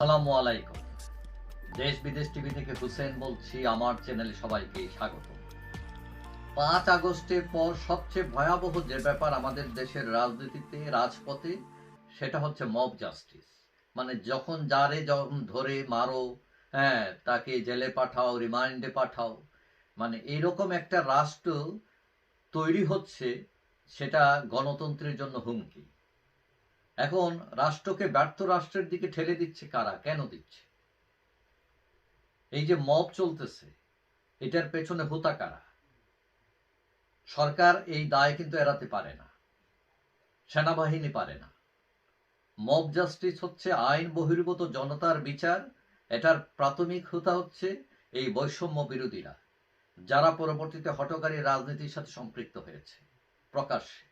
আসসালামু আলাইকুম। দেশ বিদেশ টিভি থেকে হুসেন বলছি, আমার চ্যানেলে সবাইকে স্বাগত। পাঁচ আগস্টের পর সবচেয়ে ভয়াবহ যে ব্যাপার আমাদের দেশের রাজনীতিতে, রাজপথে, সেটা হচ্ছে মব জাস্টিস মানে যখন যারে যখন ধরে মারো হ্যাঁ তাকে জেলে পাঠাও, রিমান্ডে পাঠাও মানে এরকম একটা রাষ্ট্র তৈরি হচ্ছে, সেটা গণতন্ত্রের জন্য হুমকি। এখন রাষ্ট্রকে ব্যর্থ রাষ্ট্রের দিকে ঠেলে দিচ্ছে কারা? কেন দিচ্ছে? এই যে মব চলতেছে, এটার পেছনে হোতা কারা? সরকার এই দায় কিন্তু এড়াতে পারে না, সেনাবাহিনী পারে না। মব জাস্টিস হচ্ছে আইন বহির্ভূত জনতার বিচার, এটার প্রাথমিক হোতা হচ্ছে এই বৈষম্য বিরোধীরা, যারা পরবর্তীতে হটকারী রাজনীতির সাথে সম্পৃক্ত হয়েছে, প্রকাশ্যে।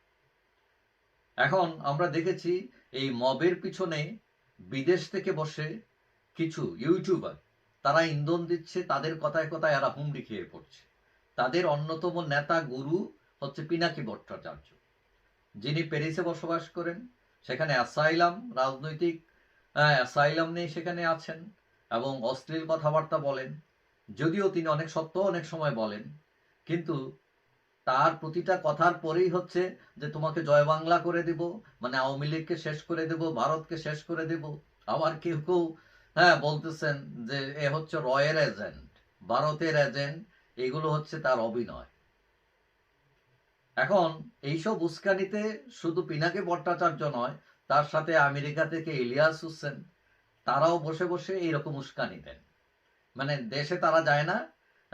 এখন আমরা দেখেছি এই মবের পিছনে বিদেশ থেকে বসে কিছু ইউটিউবার, তারা ইন্ধন দিচ্ছে, তাদের কথায় কথায় এরা হুমড়ি খেয়ে পড়ছে। তাদের অন্যতম নেতা, গুরু হচ্ছে পিনাকি ভট্টাচার্য, যিনি প্যারিসে বসবাস করেন, সেখানে অ্যাসাইলাম, রাজনৈতিক অ্যাসাইলাম নিয়ে সেখানে আছেন এবং অশ্লীল কথাবার্তা বলেন, যদিও তিনি অনেক সত্য অনেক সময় বলেন, কিন্তু তার প্রতিটা কথার পরেই হচ্ছে যে তোমাকে জয় বাংলা করে দেব মানে আওয়ামী লীগকে শেষ করে দেব, ভারতকে শেষ করে দেব। আবার কেউ কেউ হ্যাঁ বলতেছেন যে এ হচ্ছে রয়ের এজেন্ট, ভারতের এজেন্ট, এগুলো হচ্ছে তার অভিনয়। এখন এইসব উস্কানিতে শুধু পিনাকি ভট্টাচার্য নয়, তার সাথে আমেরিকা থেকে ইলিয়াস হোসেন, তারাও বসে বসে এইরকম উস্কানি দেন। মানে দেশে তারা যায় না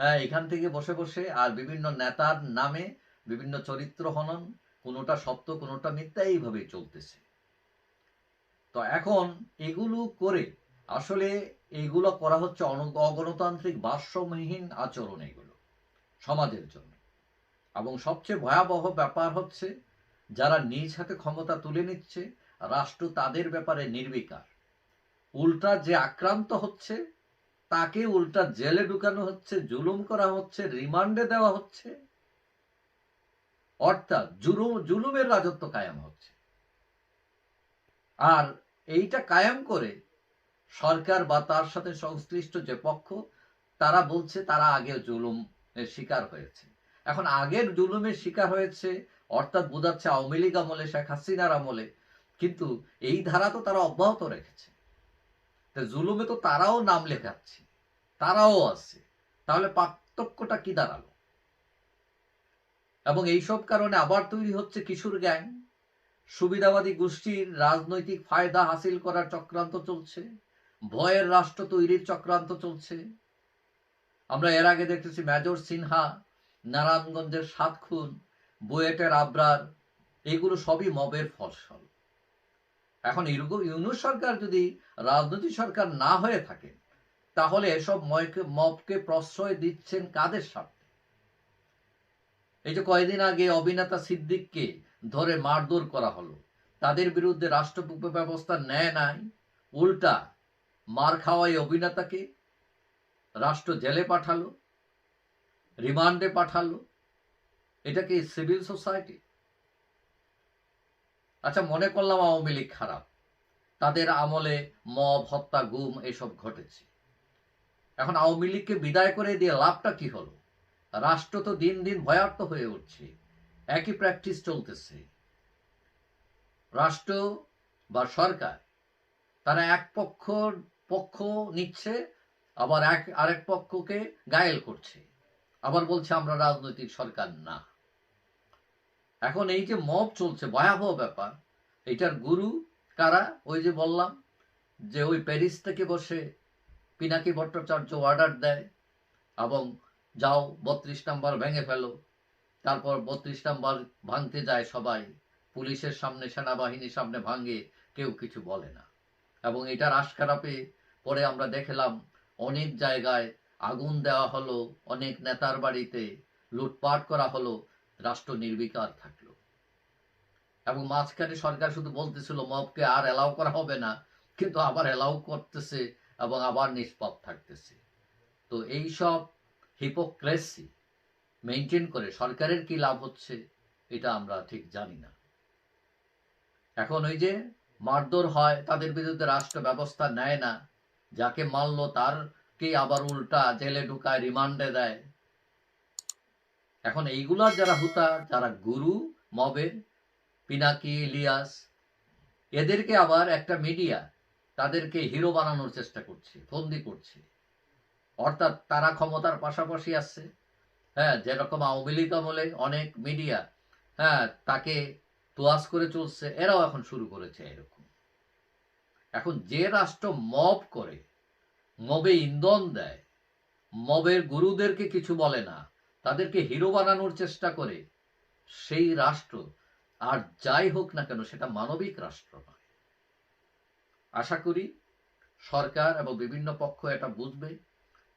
এখান থেকে বসে বসে আর বিভিন্ন নেতার নামে বিভিন্ন চরিত্র হনন, কোনোটা সত্য, কোনোটা মিথ্যা এইভাবে চলতেছে। তো এখন এগুলো করে আসলে এগুলো করা হচ্ছে অগণতান্ত্রিক ভারসাম্যহীন আচরণ এগুলো, সমাজের জন্য। এবং সবচেয়ে ভয়াবহ ব্যাপার হচ্ছে যারা নিজ হাতে ক্ষমতা তুলে নিচ্ছে, রাষ্ট্র তাদের ব্যাপারে নির্বিকার। উল্টা যে আক্রান্ত হচ্ছে তাকে উল্টা জেলে ঢুকানো হচ্ছে, জুলুম করা হচ্ছে, রিমান্ডে দেওয়া হচ্ছে। অর্থাৎ জুলুম জুলুমের রাজত্ব কায়েম হচ্ছে। আর এইটা কায়েম করে সরকার বা তার সাথে সংশ্লিষ্ট যে পক্ষ, তারা বলছে তারা আগে জুলুম শিকার হয়েছে। এখন আগের জুলুমের শিকার হয়েছে, অর্থাৎ বোঝাচ্ছে আওয়ামী লীগ আমলে, শেখ হাসিনার আমলে, কিন্তু এই ধারা তো তারা অব্যাহত রেখেছে। তা জুলুমে তো তারাও নাম লেখাচ্ছে, তারাও আছে। তাহলে পার্থক্যটা কি দাঁড়াল? এবং এইসব কারণে আবার তৈরি হচ্ছে কিশোর গ্যাং। সুবিধাবাদী গোষ্ঠীর রাজনৈতিক ফায়দা হাসিল করার চক্রান্ত চলছে। ভয়ের রাষ্ট্র তৈরির চক্রান্ত চলছে। আমরা এর আগে দেখতেছি মেজর সিনহা, নারায়ণগঞ্জের সাত খুন, বুয়েটের আবরার, এগুলো সবই মবের ফসল এখন ইউরো- ইউনুস সরকার যদি রাজনৈতিক সরকার না হয়ে থাকে, তাহলে এসব ময়কে- মবকে প্রশ্রয় দিচ্ছেন কাদের স্বার্থে? এই যে কয়েকদিন আগে অভিনেতা সিদ্দিককে ধরে মারধর করা হলো, তাদের বিরুদ্ধে রাষ্ট্র ব্যবস্থা নেয় নাই, উল্টা মার খাওয়াই অভিনেতাকে রাষ্ট্র জেলে পাঠালো, রিমান্ডে পাঠালো এটা কি সিভিল সোসাইটি আচ্ছা মনে করলাম আওয়ামী লীগ খারাপ। তাদের আমলে মব, হত্যা, গুম এসব ঘটেছে। এখন আওয়ামী লীগকে বিদায় করে দিয়ে লাভটা কি হলো? রাষ্ট্র তো দিন দিন ভয়ার্থ হয়ে উঠছে। একই প্র্যাকটিস চলতেছে। রাষ্ট্র বা সরকার, তারা এক পক্ষ পক্ষ নিচ্ছে, আবার এক, আরেক পক্ষকে গায়েল করছে। আবার বলছে, আমরা রাজনৈতিক সরকার না। এখন এই যে মব চলছে, ভয়াবহ ব্যাপার। এটার গুরু কারা? ওই যে বললাম যে ওই প্যারিস থেকে বসে পিনাকি ভট্টাচার্য অর্ডার দেয় এবং যাও বত্রিশ নাম্বার ভেঙে ফেলো। তারপর বত্রিশ নাম্বার ভাঙতে যায় সবাই। পুলিশের সামনে, সেনাবাহিনীর সামনে ভাঙে, কেউ কিছু বলে না। এবং এটার আশকারাপে পরে আমরা দেখলাম অনেক জায়গায় আগুন দেওয়া হলো, অনেক নেতার বাড়িতে লুটপাট করা হলো। রাষ্ট্র নির্বিকার থাকল। এবং মাঝখানে সরকার শুধু বলতেছিল, মবকে আর এলাও করা হবে না। কিন্তু আবার এলাও করতেছে এবং আবার নিষ্পাপ থাকতেছে। তো এই সব হিপোক্রেসি মেনটেন করে সরকারের কি লাভ হচ্ছে, এটা আমরা ঠিক জানি না। এখন ওই যে মারধর হয়, তাদের বিরুদ্ধে রাষ্ট্র ব্যবস্থা নেয় না, যাকে মারলো তারকে আবার উল্টা জেলে ঢুকায়, রিমান্ডে দেয়। এখন এইগুলার যারা হুতা, যারা গুরু মবের পিনাকি, ইলিয়াস, এদেরকে আবার একটা মিডিয়া তাদেরকে হিরো বানানোর চেষ্টা করছে, ফন্দি করছে। অর্থাৎ তারা ক্ষমতার পাশাপাশি আসছে। হ্যাঁ যেরকম আওয়ামী লীগ আমলে অনেক মিডিয়া হ্যাঁ তাকে তোয়াজ করে চলছে, এরাও এখন শুরু করেছে এরকম। এখন যে রাষ্ট্র মব করে, মবে ইন্ধন দেয়, মবের গুরুদেরকে কিছু বলে না তাদেরকে হিরো বানানোর চেষ্টা করে, সেই রাষ্ট্র, আর যাই হোক না কেন, সেটা মানবিক রাষ্ট্র নয়। আশা করি সরকার এবং বিভিন্ন পক্ষ এটা বুঝবে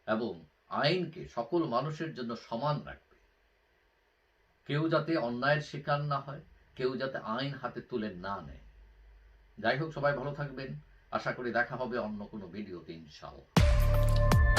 এবং আইনকে সকল মানুষের জন্য সমান রাখবে। কেউ যাতে অন্যায়ের শিকার না হয়, কেউ যাতে আইন হাতে তুলে না নেয়। যাই হোক, সবাই ভালো থাকবেন। আশা করি দেখা হবে অন্য কোনো ভিডিওতে, ইনশাআল্লাহ।